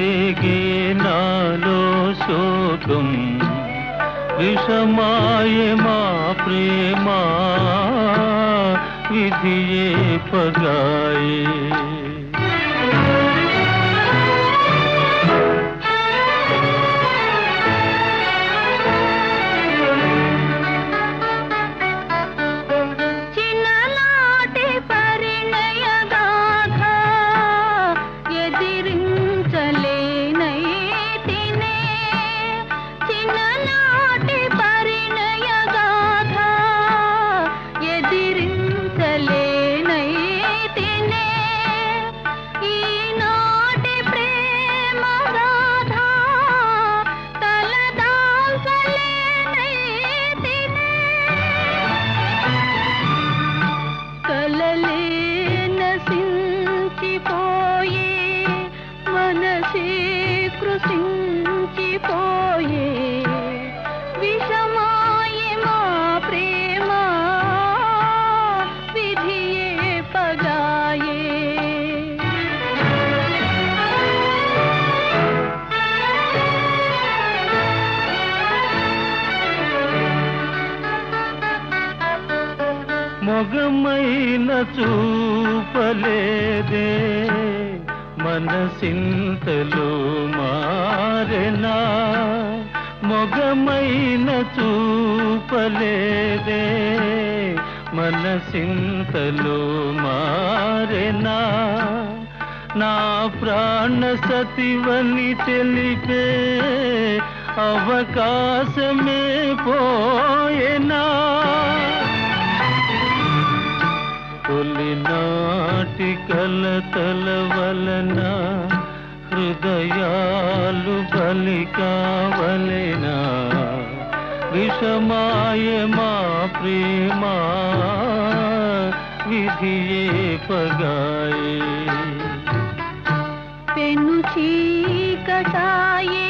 చెలరేగే నాలో శోకం. విషమాయ మా ప్రేమ విధియే పగాయే. కృషించిపోయే విషమాయే మా ప్రేమ విధియే పగాయే. మొగమైన చూపలేదే. మనసింతలో మారెనా మొగమైన చూపలేదే. మనసింతలో మారెనా నా ప్రాణ సతివని తెలిపే అవకాశమే పోయేనా తొలినాటి కలతల వలన హృదయాలు బలి కావలెనా? విషమాయ మా ప్రేమ విధియే పగాయే. పెను చీకటాయే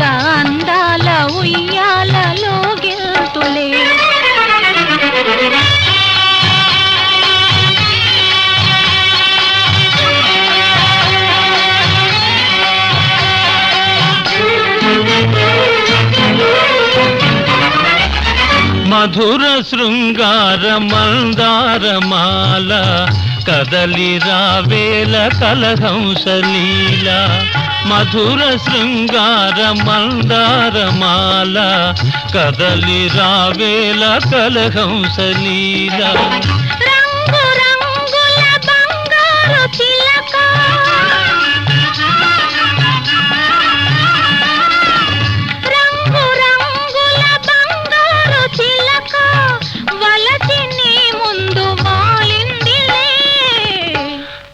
ఇక అందాల ఉయ్యాలలో గింతులే మధుర శృంగార మందారమాల కదలి రావేల కలహంసలీల మధుర శృంగార మందారమాల కదలి రావేల కలహంసలీల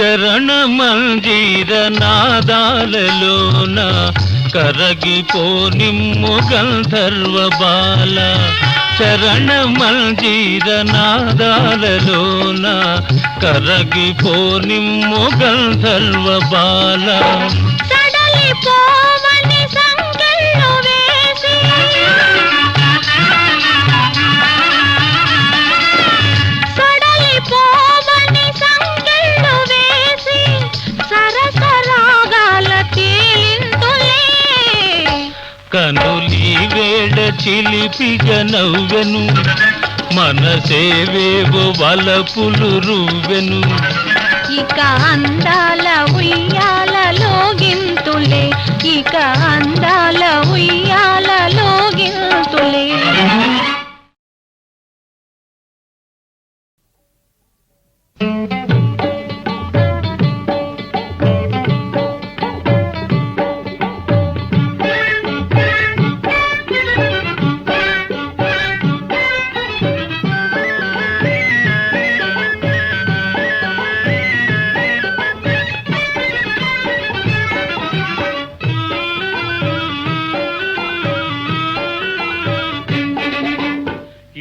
చరణ మంజీర నాదాలలోన కరగిపో గంధర్వ బాల చరణ మంజీర నాదాలలోన కరగిపో గంధర్వ బాల సడలి చిలిపిగా నవ్వెను మనసేవేవో వలపులు రువ్వెను. ఇక అందాల ఉయ్యాలలో గింతులే ఇక అందాల ఉయ్యాలలో గింతులే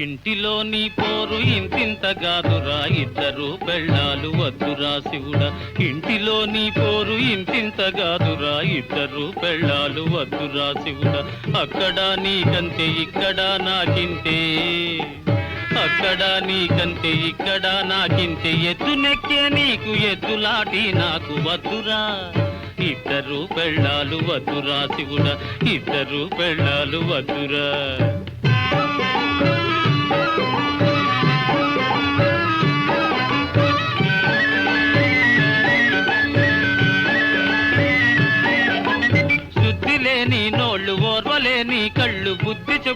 ఇంటిలో నీ పోరు ఇంతింతగాదురా ఇద్దరు పెళ్ళాలు వద్దురా శివుడా. ఇంటిలో నీ పోరు ఇంతింతగాదురా ఇద్దరు పెళ్ళాలు వద్దురా శివుడా. అక్కడ నీకంతే ఇక్కడ నాకింతే. అక్కడ నీకంతే ఇక్కడ నాకింతే. ఎద్దు నెక్కే నీకు ఎద్దులాటి నాకు వద్దురా. ఇద్దరు పెళ్ళాలు వద్దురా శివుడా. ఇద్దరు పెళ్ళాలు వద్దురా.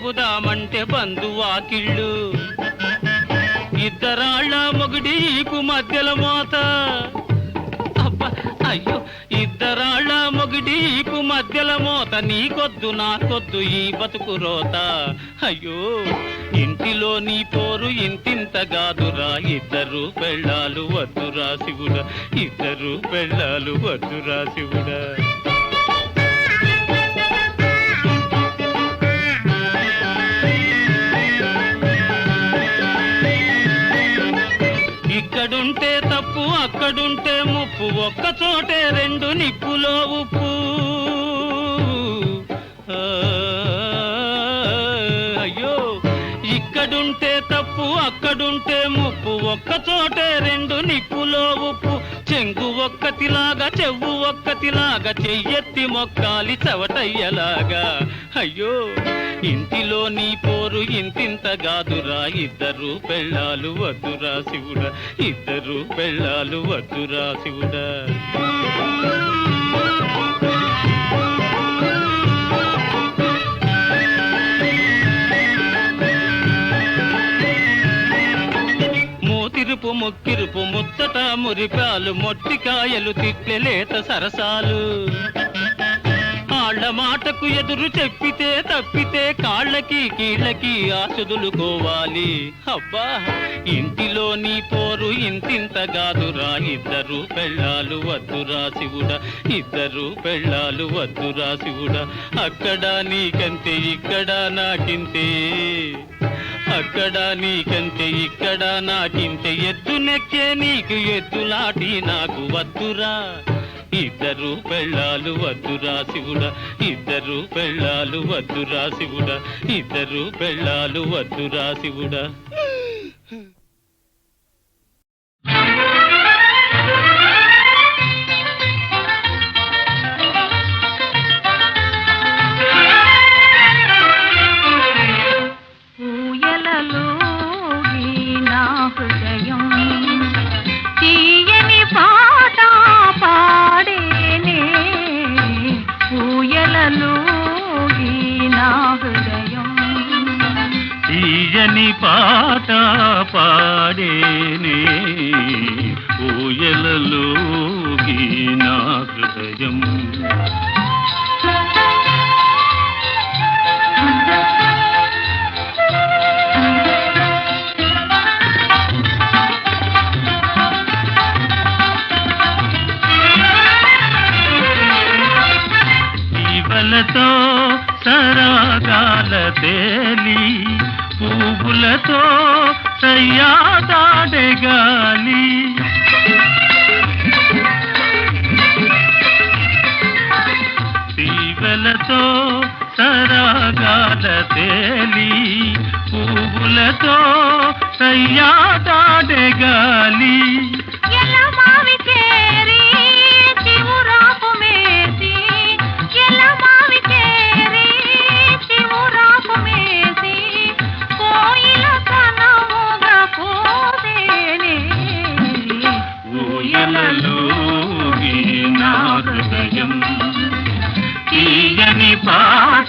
చెబుదామంటే బంధువాకిళ్ళు. ఇద్దరాళ్ళ మొగుడి మధ్యల మోత. అబ్బా అయ్యో ఇద్దరాళ్ళ మొగుడి మధ్యల మోత. నీకొద్దు నాకొద్దు ఈ బతుకు రోత. అయ్యో ఇంటిలో నీ పోరు ఇంతింతగాదురా ఇద్దరు పెళ్ళాలు వద్దురా శివుడా. ఇద్దరు పెళ్ళాలు వద్దురా శివుడా. అక్కడుంటే ముప్పు ఒక్క చోటే రెండు నిప్పులో ఉప్పు. అయ్యో ఇక్కడుంటే తప్పు అక్కడుంటే ముప్పు ఒక్క చోటే రెండు నిప్పులో ఉప్పు. చెంగు ఒక్కతిలాగా చెవు ఒక్కతిలాగా చెయ్యెత్తి మొక్కాలి చవటయ్యలాగా. అయ్యో ఇంటిలో నీ పోరు ఇంతింతగాదురా ఇద్దరు పెళ్ళాలు వద్దురా శివుడా. ఇద్దరు పెళ్ళాలు వద్దురా శివుడా. మూతిరుపు ముక్కిరుపు ముత్తట మురిపాలు మొట్టికాయలు తిట్లెలేత సరసాలు. వాళ్ళ మాటకు ఎదురు చెప్పితే తప్పితే కాళ్ళకి కీళ్ళకి ఆసుదులుకోవాలి అబ్బా ఇంటిలో నీ పోరు ఇంతింతగాదురా ఇద్దరు పెళ్ళాలు వద్దురా శివుడా ఇద్దరు పెళ్ళాలు వద్దురా శివుడా. అక్కడ నీకంతే ఇక్కడ నాకింతే అక్కడ నీకంటే ఇక్కడ నాకింతే ఎత్తు నెక్కే నీకు ఎత్తులాటి నాకు వద్దురా. ఇద్దరు పెళ్ళాలు వద్దురా శివుడా. ఇద్దరు పెళ్ళాలు వద్దురా శివుడా. ఇద్దరు పెళ్ళాలు వద్దురా శివుడా. సయ్యాదాడే గాలి. తీవలతో సరాగాల తేలి పువ్వులతో సయ్యాదాడే గాలి. ఎలమావి చేరి తీయని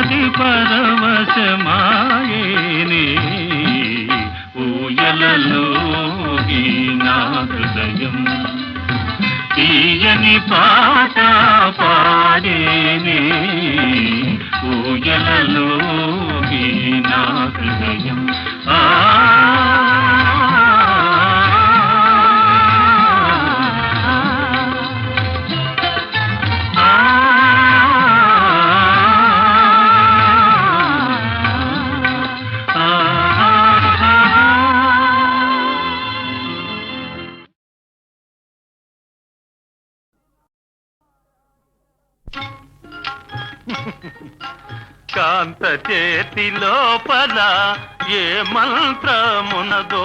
నామది పరవశమాయేనే. ఊయలలోగి నా హృదయం. తీయని పాట పాడేని. ఊయలలోగి నా హృదయం. ఆ కాంత చేతి లోపల ఏ మంత్రమునదో?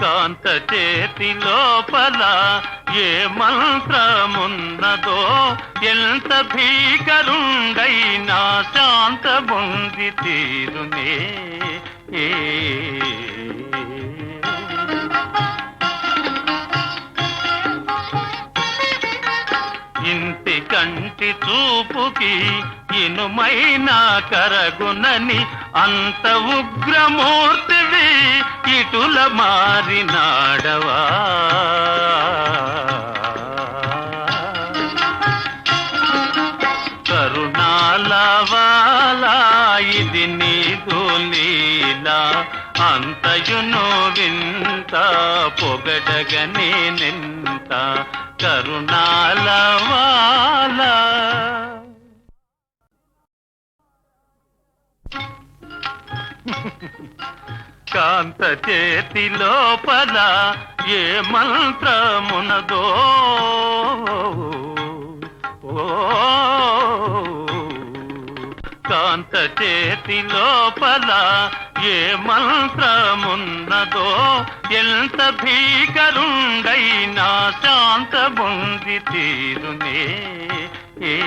కాంత చేతి లోపల ఏ మంత్రమున్నదో? ఎంత భీకరుండైనా శాంతముంది తీరునే. ఏ ఇంటి కంటి చూపుకి ఇనుమైన కరగునని అంత ఉగ్రమూర్తివి ఇటుల మారినాడవా? కరుణాలవాలా ఇది నీదు లీలా అంతయును వింత పొగడగనే నింత. కరుణాలవాలా. కాంత చేతి లోపల ఏ మంత్రమునదో. కాంత చేతి లోపల ఏ మంత్రమున్నదో ఎంత భీకరుండైనా శాంత బొంది తీరునే. ఏ.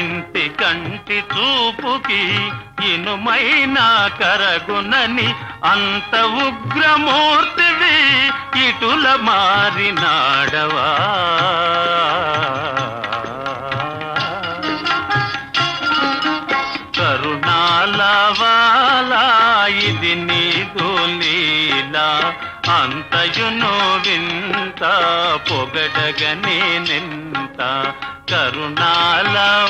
ఇంటి కంటి చూపుకి ఇనుమైన కరగునని అంత ఉగ్రమూర్తి ఇటుల మారినాడవా కరుణాలవాలా ఇది నీకు లీలా అంతయును వింత పొగడగనే నింత కరుణాలవాలా